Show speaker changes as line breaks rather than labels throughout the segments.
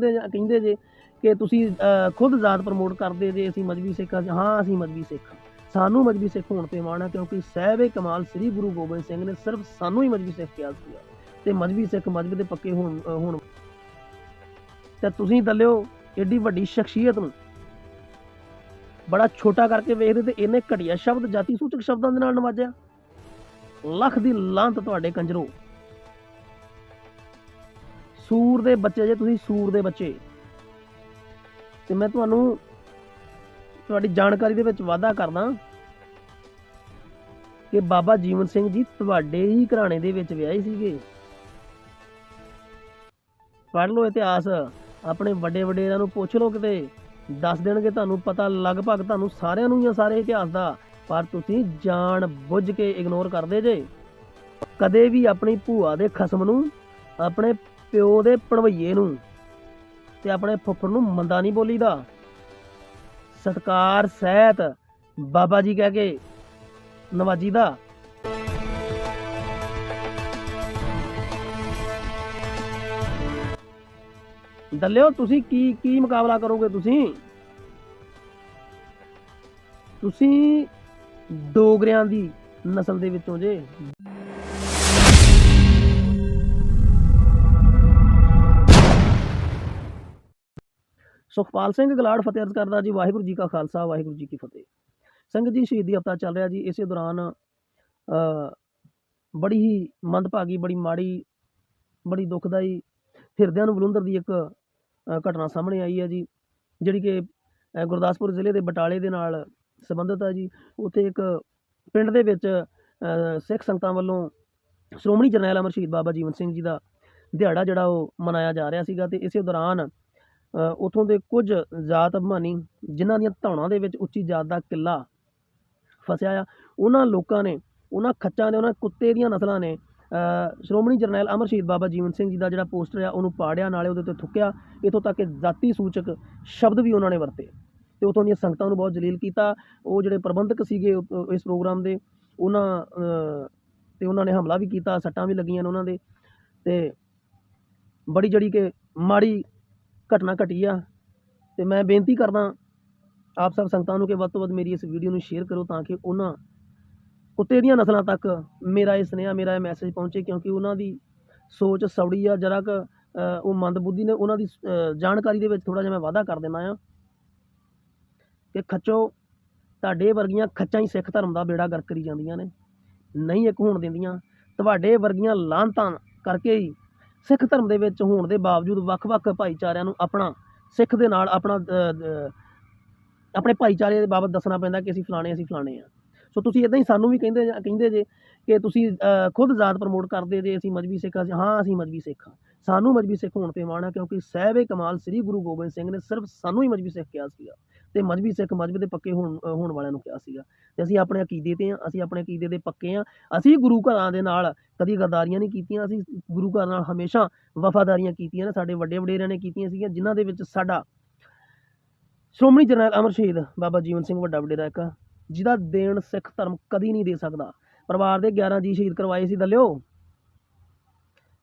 ਕਹਿੰਦੇ ਕਹਿੰਦੇ ਜੇ ਕਿ ਤੁਸੀਂ ਅਹ, ਖੁਦ ਜ਼ਾਤ ਪ੍ਰਮੋਟ ਕਰਦੇ ਜੇ ਅਸੀਂ ਮਜਬੀ ਸਿੱਖ ਹਾਂ ਹਾਂ ਅਸੀਂ ਮਜਬੀ ਸਿੱਖ ਸਾਨੂੰ ਮਜਬੀ ਸਿੱਖ ਹੋਣ ਤੇ ਮਾਣ ਹੈ ਕਿਉਂਕਿ ਸਾਹਿਬੇ ਕਮਾਲ ਸ੍ਰੀ ਗੁਰੂ ਗੋਬਿੰਦ ਸਿੰਘ ਨੇ ਸਿਰਫ ਸਾਨੂੰ ਹੀ ਮਜਬੀ ਸਿੱਖ ਕਿਹਾ ਸੀ ਤੇ ਮਜਬੀ ਸਿੱਖ ਮਜਬ ਦੇ ਪੱਕੇ ਹੋਣ ਹੋਣ। ਤੇ ਤੁਸੀਂ ਦੱਲਿਓ ਏਡੀ ਵੱਡੀ ਸ਼ਖਸੀਅਤ ਨੂੰ। ਬੜਾ ਛੋਟਾ ਕਰਕੇ ਵੇਖਦੇ ਤੇ ਇਹਨੇ ਘਟੀਆ ਸ਼ਬਦ ਜਾਤੀ ਸੂਚਕ ਸ਼ਬਦਾਂ ਦੇ ਨਾਲ ਨਵਾਜਿਆ। ਲੱਖ ਦੀ ਲਾਂਤ ਤੁਹਾਡੇ ਕੰਜਰੋ। ਸੂਰ ਦੇ ਬੱਚੇ ਜੇ ਤੁਸੀਂ, ਸੂਰ ਦੇ ਬੱਚੇ। ਤੇ ਮੈਂ ਤੁਹਾਨੂੰ ਤੁਹਾਡੀ ਜਾਣਕਾਰੀ ਦੇ ਵਿੱਚ ਵਾਅਦਾ ਕਰਦਾ ਕਿ ਬਾਬਾ ਜੀਵਨ ਸਿੰਘ ਜੀ ਤੁਹਾਡੇ ਹੀ ਘਰਾਣੇ ਦੇ ਵਿੱਚ ਵਿਆਹੇ ਸੀਗੇ। ਪੜ੍ਹ ਲਓ ਇਤਿਹਾਸ, ਆਪਣੇ ਵੱਡੇ ਵਡੇਰਿਆਂ ਨੂੰ ਪੁੱਛ ਲਓ ਕਿਤੇ। ਦੱਸ ਦੇਣਗੇ ਤੁਹਾਨੂੰ ਪਤਾ, ਲਗਭਗ ਤੁਹਾਨੂੰ ਸਾਰਿਆਂ ਨੂੰ ਹੀ ਆ ਸਾਰੇ ਇਤਿਹਾਸ ਦਾ, ਪਰ ਤੁਸੀਂ ਜਾਣ ਬੁੱਝ ਕੇ ਇਗਨੋਰ ਕਰਦੇ ਜੇ। ਕਦੇ ਵੀ ਆਪਣੀ ਭੂਆ ਦੇ ਖਸਮ ਨੂੰ, ਆਪਣੇ ਪਿਓ ਦੇ ਪਣਵਈਏ ਨੂੰ ਤੇ ਆਪਣੇ ਫੁੱਫੜ ਨੂੰ ਮੰਦਾ ਨਹੀਂ ਬੋਲੀਦਾ। ਸਤਕਾਰ, ਸਹਿਤ, ਬਾਬਾ ਜੀ ਕਹਿ ਕੇ ਨਵਾਜੀ ਦੱਲਿਓ, ਤੁਸੀਂ ਕੀ ਕੀ ਮੁਕਾਬਲਾ ਕਰੋਗੇ ਤੁਸੀਂ? ਤੁਸੀਂ ਡੋਗਰਿਆਂ ਦੀ ਨਸਲ ਦੇ ਵਿੱਚੋਂ ਜੇ। ਸੁਖਪਾਲ ਸਿੰਘ ਗਲਾੜ ਫਤਿਹ ਅਰਜ਼ ਕਰਦਾ ਜੀ, ਵਾਹਿਗੁਰੂ ਜੀ ਕਾ ਖਾਲਸਾ, ਵਾਹਿਗੁਰੂ ਜੀ ਕੀ ਫਤਿਹ। ਸੰਗਤ ਜੀ, ਸ਼ਹੀਦੀ ਹਫਤਾ ਚੱਲ ਰਿਹਾ ਜੀ, ਇਸੇ ਦੌਰਾਨ ਬੜੀ ਹੀ ਮੰਦਭਾਗੀ, ਬੜੀ ਮਾੜੀ, ਬੜੀ ਦੁਖਦਾਈ ਹਿਰਦਿਆਂ ਨੂੰ ਬਲੁੰਦਰ ਦੀ ਇੱਕ ਘਟਨਾ ਸਾਹਮਣੇ ਆਈ ਹੈ ਜੀ, ਜਿਹੜੀ ਕਿ ਗੁਰਦਾਸਪੁਰ ਜ਼ਿਲ੍ਹੇ ਦੇ ਬਟਾਲੇ ਦੇ ਨਾਲ ਸੰਬੰਧਿਤ ਹੈ ਜੀ। ਉੱਥੇ ਇੱਕ ਪਿੰਡ ਦੇ ਵਿੱਚ ਸਿੱਖ ਸੰਗਤਾਂ ਵੱਲੋਂ ਸ਼੍ਰੋਮਣੀ ਜਰਨੈਲ ਅਮਰ ਸ਼ਹੀਦ ਬਾਬਾ ਜੀਵਨ ਸਿੰਘ ਜੀ ਦਾ ਦਿਹਾੜਾ ਜਿਹੜਾ ਉਹ ਮਨਾਇਆ ਜਾ ਰਿਹਾ ਸੀਗਾ ਤੇ ਇਸੇ ਦੌਰਾਨ ਉੱਥੋਂ ਦੇ ਕੁਝ ਜਾਤ ਅਭਿਮਾਨੀ ਜਿਨ੍ਹਾਂ ਦੀਆਂ ਧੌਣਾਂ ਦੇ ਵਿੱਚ ਉੱਚੀ ਜਾਤ ਦਾ ਕਿੱਲਾ ਫਸਿਆ ਆ, ਉਹਨਾਂ ਲੋਕਾਂ ਨੇ, ਉਹਨਾਂ ਖੱਚਾਂ ਨੇ, ਉਹਨਾਂ ਕੁੱਤੇ ਦੀਆਂ ਨਸਲਾਂ ਨੇ ਸ਼੍ਰੋਮਣੀ ਜਰਨੈਲ ਅਮਰ ਸ਼ਹੀਦ ਬਾਬਾ ਜੀਵਨ ਸਿੰਘ ਜੀ ਦਾ ਜਿਹੜਾ ਪੋਸਟਰ ਆ, ਉਹਨੂੰ ਪਾੜਿਆ, ਨਾਲੇ ਉਹਦੇ ਉੱਤੇ ਥੁੱਕਿਆ, ਇਥੋਂ ਤੱਕ ਕਿ ਜਾਤੀ ਸੂਚਕ ਸ਼ਬਦ ਵੀ ਉਹਨਾਂ ਨੇ ਵਰਤੇ ਤੇ ਉਥੋਂ ਦੀਆਂ ਸੰਗਤਾਂ ਨੂੰ ਬਹੁਤ ਜਲੀਲ ਕੀਤਾ। ਉਹ ਜਿਹੜੇ ਪ੍ਰਬੰਧਕ ਸੀਗੇ ਇਸ ਪ੍ਰੋਗਰਾਮ ਦੇ, ਉਹਨਾਂ ਤੇ ਉਹਨਾਂ ਨੇ ਹਮਲਾ ਵੀ ਕੀਤਾ, ਸੱਟਾਂ ਵੀ ਲੱਗੀਆਂ ਉਹਨਾਂ ਦੇ ਤੇ ਬੜੀ ਜਿਹੜੀ ਕਿ ਮਾੜੀ ਘਟਨਾ ਘਟੀ ਆ ਤੇ ਮੈਂ ਬੇਨਤੀ ਕਰਦਾ ਆਪ ਸਭ ਸੰਗਤਾਂ ਨੂੰ ਕਿ ਵੱਧ ਤੋਂ ਵੱਧ ਮੇਰੀ ਇਸ ਵੀਡੀਓ ਨੂੰ ਸ਼ੇਅਰ ਕਰੋ ਤਾਂ ਕਿ ਉਹਨਾਂ ਕੁੱਤੇ ਦੀਆਂ ਨਸਲਾਂ ਤੱਕ ਮੇਰਾ ਇਹ ਸੁਨੇਹਾ ਮੇਰਾ ਇਹ ਮੈਸੇਜ ਪਹੁੰਚੇ ਕਿਉਂਕਿ ਉਹਨਾਂ ਦੀ ਸੋਚ ਸੌੜੀ ਆ ਜਰਾ ਕੁ ਅ, ਉਹ ਮੰਦਬੁੱਧੀ ਨੇ ਉਹਨਾਂ ਦੀ ਜਾਣਕਾਰੀ ਦੇ ਵਿੱਚ ਥੋੜਾ ਜਿਹਾ ਮੈਂ ਵਾਅਦਾ ਕਰ ਦਿੰਦਾ ਆ ਕਿ ਖੱਚੋ ਤੁਹਾਡੇ ਵਰਗੀਆਂ ਖੱਚਾਂ ਹੀ ਸਿੱਖ ਧਰਮ ਦਾ ਬੇੜਾ ਗਰਕ ਕਰੀ ਜਾਂਦੀਆਂ ਨੇ ਨਹੀਂ ਇੱਕ ਹੋਣ ਦਿੰਦੀਆਂ ਤੁਹਾਡੇ ਵਰਗੀਆਂ ਲਾਂਤਾਂ ਕਰਕੇ ਹੀ ਸਿੱਖ ਧਰਮ ਦੇ ਵਿੱਚ ਹੋਣ ਦੇ ਬਾਵਜੂਦ ਵੱਖ-ਵੱਖ ਭਾਈਚਾਰਿਆਂ ਨੂੰ ਆਪਣਾ ਸਿੱਖ ਦੇ ਨਾਲ ਆਪਣਾ ਆਪਣੇ ਭਾਈਚਾਰੇ ਦੇ ਬਾਬਤ ਦੱਸਣਾ ਪੈਂਦਾ ਕਿ ਅਸੀਂ ਫਲਾਣੇ ਅਸੀਂ ਫਲਾਣੇ ਆ। ਸੋ ਤੁਸੀਂ ਇਦਾਂ ਹੀ ਸਾਨੂੰ ਵੀ ਕਹਿੰਦੇ ਕਹਿੰਦੇ ਜੇ ਕਿ ਤੁਸੀਂ ਖੁਦ ਜ਼ਾਤ ਪ੍ਰਮੋਟ ਕਰਦੇ ਜੇ ਅਸੀਂ ਮਜਬੀ ਸਿੱਖ ਹਾਂ ਹਾਂ, ਅਸੀਂ ਮਜਬੀ ਸਿੱਖ ਹਾਂ ਸਾਨੂੰ ਮਜਬੀ ਸਿੱਖ ਹੋਣ ਤੇ ਮਾਣ ਹੈ ਕਿਉਂਕਿ ਸਾਹਿਬੇ ਕਮਾਲ ਸ੍ਰੀ ਗੁਰੂ ਗੋਬਿੰਦ ਸਿੰਘ ਨੇ ਸਿਰਫ ਸਾਨੂੰ ਹੀ ਮਜਬੀ ਸਿੱਖ ਕਿਹਾ ਸੀਗਾ ਤੇ ਮਜਬੀ ਸਿੱਖ ਮਜਬ ਦੇ ਪੱਕੇ ਹੋਣ ਹੋਣ ਵਾਲਿਆਂ ਨੂੰ ਕਿਹਾ ਸੀਗਾ ਤੇ ਅਸੀਂ ਆਪਣੇ ਅਕੀਦੇ ਤੇ ਆ, ਅਸੀਂ ਆਪਣੇ ਅਕੀਦੇ ਦੇ ਪੱਕੇ ਆ, ਅਸੀਂ ਗੁਰੂ ਘਰਾਂ ਦੇ ਨਾਲ ਕਦੀ ਗਰਦਾਰੀਆਂ ਨਹੀਂ ਕੀਤੀਆਂ, ਅਸੀਂ ਗੁਰੂ ਘਰ ਨਾਲ ਹਮੇਸ਼ਾ ਵਫਾਦਾਰੀਆਂ ਕੀਤੀਆਂ ਨੇ, ਸਾਡੇ ਵੱਡੇ ਵਡੇਰਿਆਂ ਨੇ ਕੀਤੀਆਂ ਸੀਗੀਆਂ, ਜਿਨ੍ਹਾਂ ਦੇ ਵਿੱਚ ਸਾਡਾ ਸ਼੍ਰੋਮਣੀ ਜਰਨੈਲ ਅਮਰ ਸ਼ਹੀਦ ਬਾਬਾ ਜੀਵਨ ਸਿੰਘ ਵੱਡਾ ਵਡੇਰਾ ਇੱਕ ਜਿਹਦਾ ਦੇਣ ਸਿੱਖ ਧਰਮ ਕਦੀ ਨਹੀਂ ਦੇ ਸਕਦਾ। ਪਰਿਵਾਰ ਦੇ 11 ਜੀ ਸ਼ਹੀਦ ਕਰਵਾਏ ਸੀ, ਦੱਲਿਓ।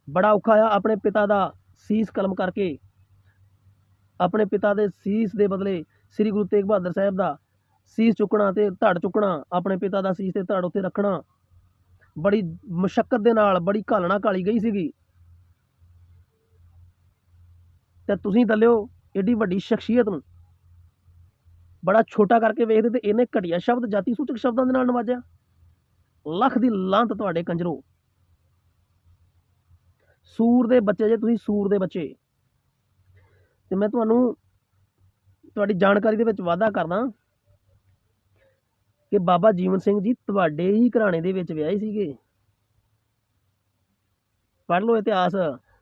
ਬੜਾ ਔਖਾ ਆ ਆਪਣੇ ਪਿਤਾ ਦਾ ਸੀਸ ਕਲਮ ਕਰਕੇ। ਆਪਣੇ ਪਿਤਾ ਦੇ ਸੀਸ ਦੇ ਬਦਲੇ ਸ੍ਰੀ ਗੁਰੂ ਤੇਗ ਬਹਾਦਰ ਸਾਹਿਬ ਦਾ ਸੀਸ ਚੁੱਕਣਾ ਤੇ ਧੜ ਚੁੱਕਣਾ, ਆਪਣੇ ਪਿਤਾ ਦਾ ਸੀਸ ਤੇ ਧੜ ਉੱਤੇ ਰੱਖਣਾ, ਬੜੀ ਮੁਸ਼ਕਲ ਦੇ ਨਾਲ, ਬੜੀ ਘਾਲਣਾ ਘਾਲੀ ਗਈ ਸੀਗੀ। ਤੇ ਤੁਸੀਂ ਦੱਲਿਓ, ਏਡੀ ਵੱਡੀ ਸ਼ਖਸੀਅਤ ਨੂੰ। ਬੜਾ ਛੋਟਾ ਕਰਕੇ ਵੇਖਦੇ ਤੇ ਇਹਨੇ ਘਟੀਆ ਸ਼ਬਦ, ਜਾਤੀ ਸੂਚਕ ਸ਼ਬਦਾਂ ਦੇ ਨਾਲ ਨਵਾਜਿਆ। ਲੱਖ ਦੀ ਲਾਂਤ ਤੁਹਾਡੇ ਕੰਜਰੋ। ਸੂਰ ਦੇ ਬੱਚੇ, ਜੇ ਤੁਸੀਂ ਸੂਰ ਦੇ ਬੱਚੇ, ਤੇ ਮੈਂ ਤੁਹਾਨੂੰ ਤੁਹਾਡੀ ਜਾਣਕਾਰੀ ਦੇ ਵਿੱਚ ਵਾਅਦਾ ਕਰਦਾ ਕਿ ਬਾਬਾ ਜੀਵਨ ਸਿੰਘ ਜੀ ਤੁਹਾਡੇ ਹੀ ਘਰਾਣੇ ਦੇ ਵਿੱਚ ਵਿਆਹੇ ਸੀਗੇ। ਪੜ੍ਹ ਲਓ ਇਤਿਹਾਸ,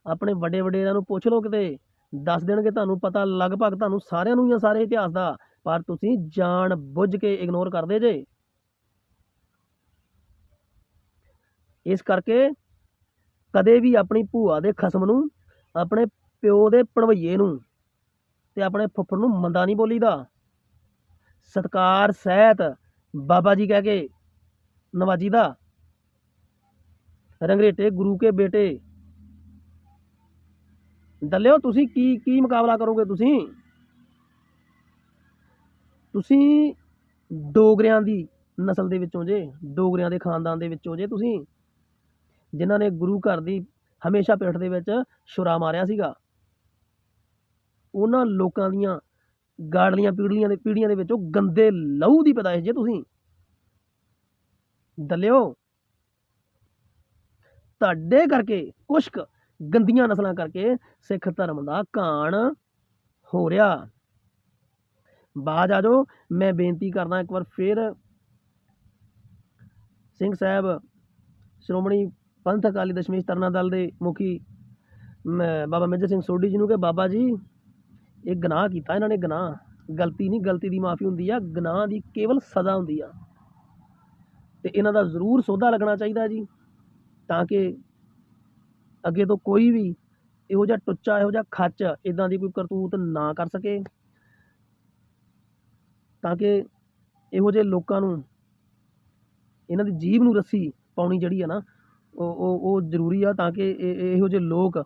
ਆਪਣੇ ਵੱਡੇ ਵਡੇਰਿਆਂ ਨੂੰ ਪੁੱਛ ਲਓ ਕਿਤੇ, ਦੱਸ ਦੇਣਗੇ ਤੁਹਾਨੂੰ ਪਤਾ, ਲਗਭਗ ਤੁਹਾਨੂੰ ਸਾਰਿਆਂ ਨੂੰ ਹੀ ਆ ਸਾਰੇ ਇਤਿਹਾਸ ਦਾ, ਪਰ ਤੁਸੀਂ ਜਾਣ ਬੁੱਝ ਕੇ ਇਗਨੋਰ ਕਰਦੇ ਜੇ। ਇਸ ਕਰਕੇ ਕਦੇ ਵੀ ਆਪਣੀ ਭੂਆ ਦੇ ਖਸਮ ਨੂੰ, ਆਪਣੇ ਪਿਓ ਦੇ ਪਣਵਈਏ ਨੂੰ ਤੇ ਆਪਣੇ ਫੁੱਫੜ ਨੂੰ ਮੰਦਾ ਨਹੀਂ ਬੋਲੀਦਾ। ਸਤਕਾਰ, ਸਹਿਤ ਬਾਬਾ ਜੀ ਕਹਿ ਕੇ ਨਵਾਜੀ ਦਾ। ਰੰਗਰੇਟੇ, ਗੁਰੂ ਕੇ ਬੇਟੇ। ਦੱਲਿਓ, ਤੁਸੀਂ ਕੀ ਕੀ ਮੁਕਾਬਲਾ ਕਰੋਗੇ ਤੁਸੀਂ? ਤੁਸੀਂ ਡੋਗਰਿਆਂ ਦੀ ਨਸਲ ਦੇ ਵਿੱਚੋਂ ਜੇ, ਡੋਗਰਿਆਂ ਦੇ ਖਾਨਦਾਨ ਦੇ ਵਿੱਚੋਂ ਜੇ ਤੁਸੀਂ? ਜਿਨ੍ਹਾਂ ਨੇ ਗੁਰੂ ਘਰ ਦੀ ਹਮੇਸ਼ਾ ਪਿੱਠ ਦੇ ਵਿੱਚ ਛੁਰਾ ਮਾਰਿਆ ਸੀਗਾ। ਉਹਨਾਂ ਲੋਕਾਂ ਦੀਆਂ ਗਾੜਲੀਆਂ ਪੀੜੀਆਂ ਦੇ ਪੀੜੀਆਂ ਦੇ ਵਿੱਚੋਂ ਗੰਦੇ ਲਹੂ ਦੀ ਪੈਦਾਇਸ਼ ਜੇ ਤੁਸੀਂ। ਦਲਿਓ। ਤੁਹਾਡੇ ਕਰਕੇ ਕੁਸ਼ਕ ਗੰਦੀਆਂ ਨਸਲਾਂ ਕਰਕੇ ਸਿੱਖ ਧਰਮ ਦਾ ਕਾਣ ਹੋ ਰਿਹਾ। ਬਾਜ ਆ ਜਾਓ। ਮੈਂ ਬੇਨਤੀ ਕਰਦਾ ਇੱਕ ਵਾਰ ਫੇਰ ਸਿੰਘ ਸਾਹਿਬ, ਸ਼੍ਰੋਮਣੀ ਪੰਥ ਅਕਾਲੀ ਦਸ਼ਮੇਸ਼ ਤਰਨਾ ਦਲ ਦੇ ਮੁਖੀ ਮੈਂ, ਬਾਬਾ ਮੇਜਰ ਸਿੰਘ ਸੋਢੀ ਜੀ ਨੂੰ ਕਿ ਬਾਬਾ ਜੀ, ਇਹ ਗੁਨਾਹ ਕੀਤਾ, ਇਹਨਾਂ ਨੇ ਗਨਾਹ। ਗਲਤੀ ਨਹੀਂ, ਗਲਤੀ ਦੀ ਮਾਫੀ ਹੁੰਦੀ ਆ, ਗਨਾਹ ਦੀ ਕੇਵਲ ਸਜ਼ਾ ਹੁੰਦੀ ਆ। ਤੇ ਇਹਨਾਂ ਦਾ ਜ਼ਰੂਰ ਸੋਧਾ ਲੱਗਣਾ ਚਾਹੀਦਾ ਜੀ, ਤਾਂ ਕਿ ਅੱਗੇ ਤੋਂ ਕੋਈ ਵੀ ਇਹੋ ਜਿਹਾ ਟੁੱਚਾ, ਇਹੋ ਜਿਹਾ ਖੱਚ ਇਦਾਂ ਦੀ ਕੋਈ ਕਰਤੂਤ ਨਾ ਕਰ ਸਕੇ। ਤਾਂ ਕਿ ਇਹੋ ਜਿਹੇ ਲੋਕਾਂ ਨੂੰ, ਇਹਨਾਂ ਦੀ ਜੀਭ ਨੂੰ ਰੱਸੀ ਪਾਉਣੀ ਜਿਹੜੀ ਆ ਨਾ ਉਹ ਉਹ ਉਹ ਜ਼ਰੂਰੀ ਆ ਤਾਂ ਕਿ ਇਹ- ਇਹ- ਇਹੋ ਜਿਹੇ ਲੋਕ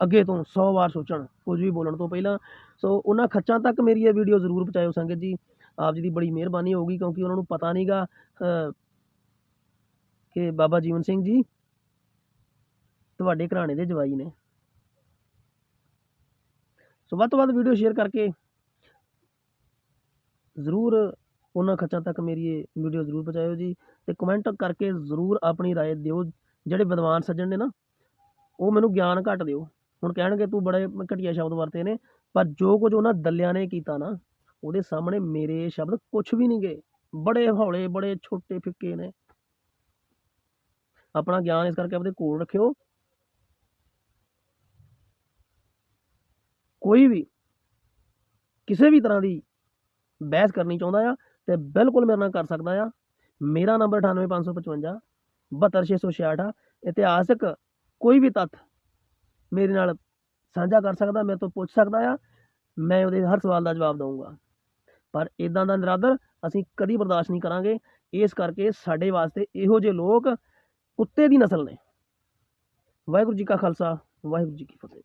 ਅੱਗੇ ਤੋਂ 100 ਵਾਰ ਸੋਚਣ ਕੁਝ ਵੀ ਬੋਲਣ ਤੋਂ ਪਹਿਲਾਂ ਸੋ ਉਹਨਾਂ ਖੱਚਾਂ ਤੱਕ ਮੇਰੀ ਇਹ ਵੀਡੀਓ ਜ਼ਰੂਰ ਪਹੁੰਚਾਇਓ ਸੰਗਤ ਜੀ ਆਪ ਜੀ ਦੀ ਬੜੀ ਮਿਹਰਬਾਨੀ ਹੋਊਗੀ ਕਿਉਂਕਿ ਉਹਨਾਂ ਨੂੰ ਪਤਾ ਨਹੀਂਗਾ ਕਿ ਬਾਬਾ ਜੀਵਨ ਸਿੰਘ ਜੀ ਤੁਹਾਡੇ ਘਰਾਣੇ ਦੇ ਜਵਾਈ ਨੇ ਸੋ ਵੱਧ ਤੋਂ ਵੱਧ ਵੀਡੀਓ ਸ਼ੇਅਰ ਕਰਕੇ ਜ਼ਰੂਰ ਉਹਨਾਂ ਖੱਚਾਂ ਤੱਕ ਮੇਰੀ ਇਹ ਵੀਡੀਓ ਜ਼ਰੂਰ ਪਹੁੰਚਾਇਓ ਜੀ ਤੇ ਕਮੈਂਟ ਕਰਕੇ ਜ਼ਰੂਰ ਆਪਣੀ رائے ਦਿਓ ਜਿਹੜੇ ਵਿਦਵਾਨ ਸੱਜਣ ਨੇ ਨਾ, ਉਹ ਮੈਨੂੰ ਗਿਆਨ ਘੱਟ ਦਿਓ। ਹੁਣ ਕਹਿਣਗੇ ਤੂੰ ਬੜੇ ਘਟੀਆ ਸ਼ਬਦ ਵਰਤੇ ਨੇ, ਪਰ ਜੋ ਕੁਝ ਉਹਨਾਂ ਦੱਲਿਆਂ ਨੇ ਕੀਤਾ ਨਾ, ਉਹਦੇ ਸਾਹਮਣੇ ਮੇਰੇ ਸ਼ਬਦ ਕੁਝ ਵੀ ਨਹੀਂ ਗਏ। ਬੜੇ ਹੌਲੇ, ਬੜੇ ਛੋਟੇ ਫਿੱਕੇ ਨੇ। ਆਪਣਾ ਗਿਆਨ ਇਸ ਕਰਕੇ ਆਪਣੇ ਕੋਲ ਰੱਖਿਓ। ਕੋਈ ਵੀ ਕਿਸੇ ਵੀ ਤਰ੍ਹਾਂ ਦੀ ਬਹਿਸ ਕਰਨੀ ਚਾਹੁੰਦਾ ਆ, ਤੇ ਬਿਲਕੁਲ ਮੇਰੇ ਨਾਲ ਕਰ ਸਕਦਾ ਆ। ਮੇਰਾ ਨੰਬਰ 98555 72666 ਆ। ਇਤਿਹਾਸਕ ਕੋਈ ਵੀ ਤੱਥ ਮੇਰੇ ਨਾਲ ਸਾਂਝਾ ਕਰ ਸਕਦਾ, ਮੇਰੇ ਤੋਂ ਪੁੱਛ ਸਕਦਾ ਆ। ਮੈਂ ਉਹਦੇ ਹਰ ਸਵਾਲ ਦਾ ਜਵਾਬ ਦਊਂਗਾ। ਪਰ ਇਦਾਂ ਦਾ ਨਿਰਾਦਰ ਅਸੀਂ ਕਦੀ ਬਰਦਾਸ਼ਤ ਨਹੀਂ ਕਰਾਂਗੇ। ਇਸ ਕਰਕੇ ਸਾਡੇ ਵਾਸਤੇ ਇਹੋ ਜਿਹੇ ਲੋਕ ਕੁੱਤੇ ਦੀ ਨਸਲ ਨੇ। ਵਾਹਿਗੁਰੂ ਜੀ ਕਾ ਖਾਲਸਾ, ਵਾਹਿਗੁਰੂ ਜੀ ਕੀ ਫਤਿਹ।